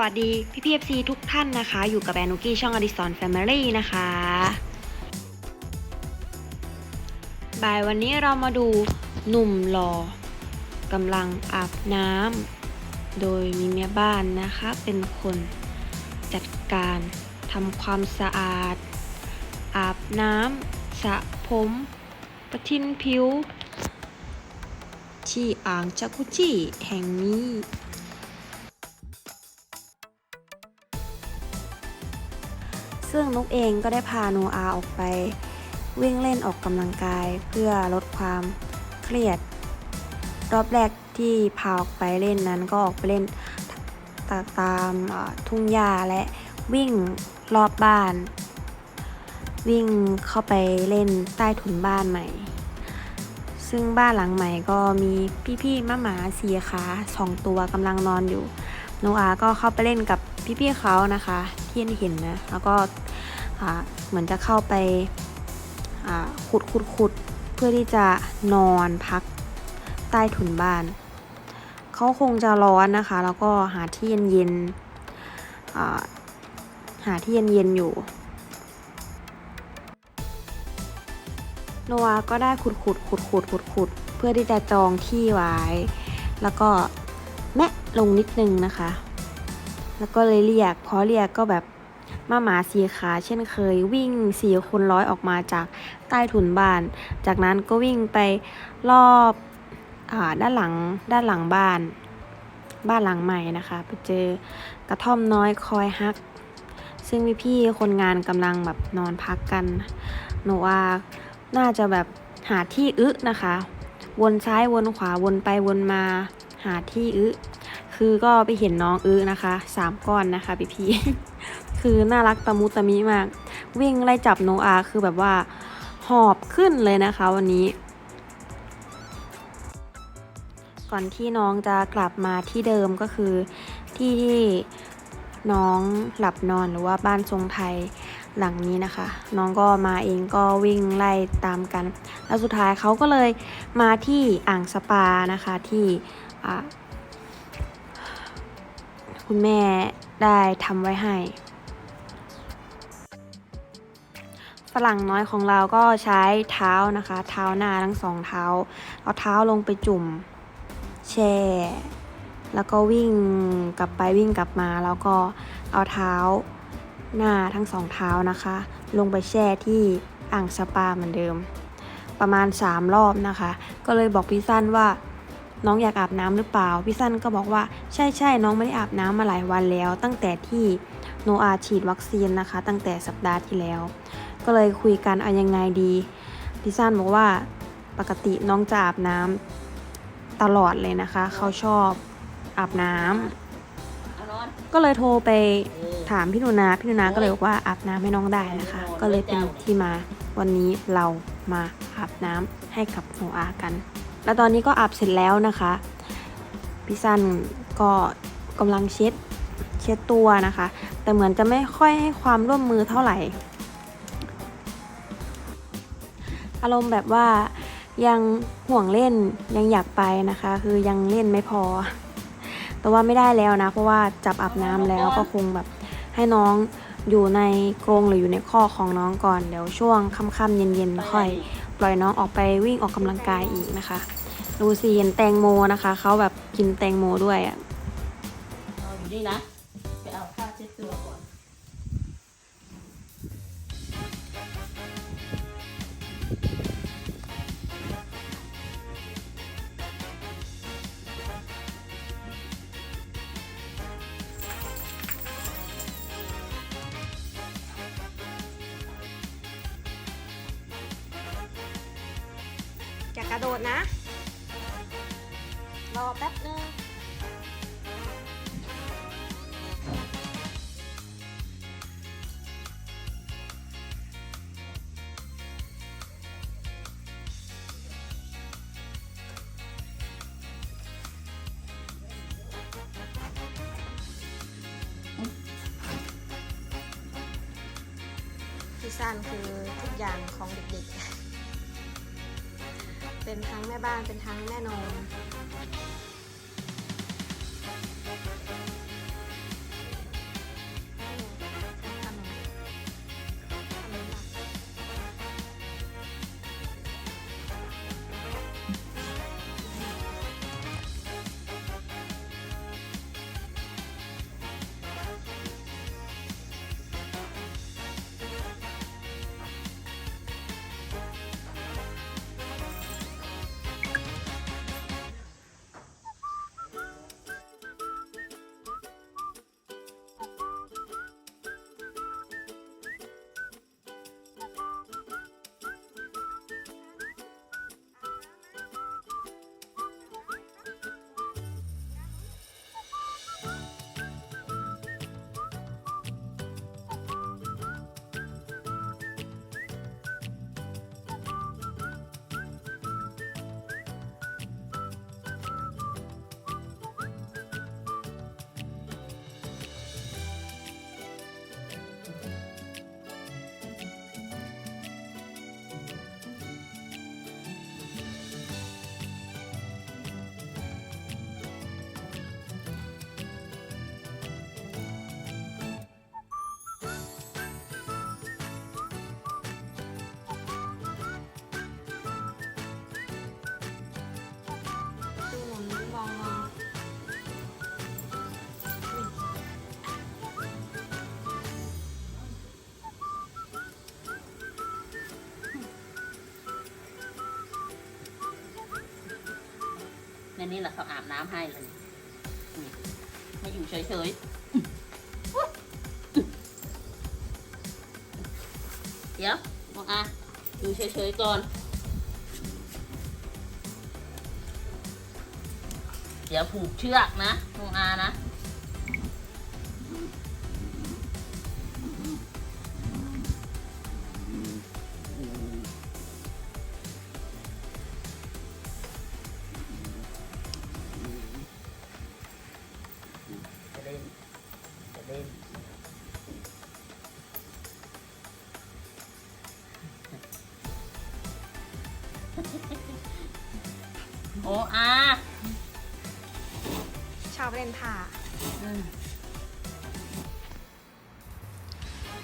วัสดีพี่พีเอฟซีทุกท่านนะคะ อยู่กับแอนนุกี้ช่องอดิสอนแฟมิลี่นะคะบ่ายวันนี้เรามาดูหนุ่มหล่อกำลังอาบน้ำโดยมีแม่บ้านนะคะ เป็นคนจัดการทำความสะอาด อาบน้ำสระผมประทินผิว ที่อ่างจักรุจิแห่งนี้ ซึ่งนุกเองก็ได้พาโนอาออกไป วิ่งเล่นออกกำลังกายเพื่อลดความเครียด รอบแรกที่พาออกไปเล่นนั้นก็ออกไปเล่นตาตามทุ่งหญ้าและวิ่งรอบบ้าน วิ่งเข้าไปเล่นใต้ถุนบ้านใหม่ ซึ่งบ้านหลังใหม่ก็มีพี่ๆม้าหมาสีขาสองตัวกำลังนอนอยู่ โนอาก็เข้าไปเล่นกับ พี่ๆเขานะคะที่เห็นนะแล้วก็เหมือนจะเข้าไปขุดขุดขุดเพื่อที่จะนอนพักใต้ถุนบ้าน เขาคงจะร้อนนะคะ แล้วก็หาที่เย็นๆหาที่เย็นๆอยู่โนอาก็ได้ขุดขุดขุดขุดขุดขุดเพื่อที่จะจองที่ไว้ แล้วก็แมะลงนิดนึงนะคะ แล้วก็เลยเรียก พอเรียกก็แบบมาหมาสีขาเช่นเคย วิ่งสี่คนร้อยออกมาจากใต้ถุนบ้าน จากนั้นก็วิ่งไปรอบอด้านหลังด้านหลังบ้าน บ้านหลังใหม่นะคะ ไปเจอกระท่อมน้อยคอยฮัก ซึ่งพี่ๆคนงานกำลังแบบนอนพักกัน หนูว่าน่าจะแบบหาที่อึนะคะ วนซ้ายวนขวาวนไปวนมา หาที่อึ คือก็ไปเห็นน้องอื้อนะคะสามก้อนนะคะพี่พี่คือน่ารักตะมุตะมิมาก วิ่งไล่จับโนอาคือแบบว่าหอบขึ้นเลยนะคะวันนี้ ก่อนที่น้องจะกลับมาที่เดิมก็คือที่ที่น้องหลับนอนหรือว่าบ้านทรงไทยหลังนี้นะคะ น้องก็มาเองก็วิ่งไล่ตามกัน แล้วสุดท้ายเขาก็เลยมาที่อ่างสปานะคะที่อ่า คุณแม่ได้ทำไว้ให้ฝรั่งน้อยของเราก็ใช้เท้านะคะ เท้าหน้าทั้งสองเท้า เอาเท้าลงไปจุ่ม แช่ แล้วก็วิ่งกลับไปวิ่งกลับมา แล้วก็เอาเท้าหน้าทั้งสองเท้านะคะ ลงไปแช่ที่อ่างสปาเหมือนเดิม ประมาณ 3 รอบนะคะ ก็เลยบอกพี่สั้นว่า น้องอยากอาบน้ำหรือเปล่า พี่สั้นก็บอกว่าใช่ใช่น้องไม่ได้อาบน้ำมาหลายวันแล้ว ตั้งแต่ที่โนอาฉีดวัคซีนนะคะ ตั้งแต่สัปดาห์ที่แล้ว ก็เลยคุยกันเอายังไงดี พี่สั้นบอกว่าปกติน้องจะอาบน้ำตลอดเลยนะคะ เขาชอบอาบน้ำก็เลยโทรไปถามพี่นูนาพี่นูนาก็เลยบอกว่าอาบน้ำให้น้องได้นะคะ ก็เลยเป็นที่มาวันนี้เรามาอาบน้ำให้กับโนอากัน แล้วตอนนี้ก็อาบเสร็จแล้วนะคะพี่สันก็กำลังเช็ดเช็ดตัวนะคะ แต่เหมือนจะไม่ค่อยให้ความร่วมมือเท่าไหร่ อารมณ์แบบว่ายังห่วงเล่นยังอยากไปนะคะ คือยังเล่นไม่พอ แต่ว่าไม่ได้แล้วนะ เพราะว่าจับอาบน้ำแล้วก็คงแบบให้น้องอยู่ในกรงหรืออยู่ในข้อของน้องก่อน เดี๋ยวช่วงค่ำๆเย็นๆค่อย ปล่อยน้องออกไปวิ่งออกกำลังกายอีกนะคะ ดูสิเห็นแตงโมนะคะ เขาแบบกินแตงโมด้วยอะอยู่นี่นะ จะกระโดดนะ รอแป๊บนึงพี่สั้นคือทุกอย่างของเด็กๆ เป็นทั้งแม่บ้านเป็นทั้งแม่นม ในนี้แหละเขาอาบน้ำให้เลยไม่อยู่เฉยๆอืมอุ๊ยเดี๋ยวมองอาอยู่เฉยๆก่อน เดี๋ยวผูกเชือกนะมองอานะ โอ้อาชอบเล่นผ้าอืม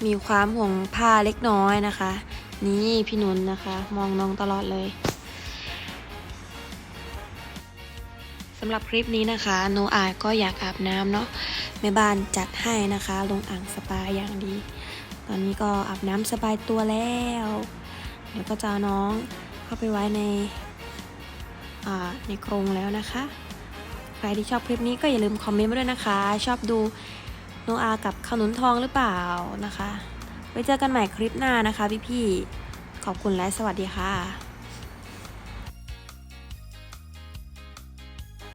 มีความห่วงผ้าเล็กน้อยนะคะ นี่พี่นุนนะคะ มองน้องตลอดเลยสำหรับคลิปนี้นะคะ โนอาจก็อยากอาบน้ำเนาะแม่บ้านจัดให้นะคะ ลงอ่างสปาอย่างดี ตอนนี้ก็อาบน้ำสบายตัวแล้ว เดี๋ยวก็จะเอาน้องเข้าไปไว้ในอ่า ในโครงแล้วนะคะ ใครที่ชอบคลิปนี้ก็อย่าลืมคอมเมนต์มาด้วยนะคะ ชอบดูโนอากับขนุนทองหรือเปล่านะคะ ไว้เจอกันใหม่คลิปหน้านะคะพี่ๆขอบคุณและสวัสดีค่ะ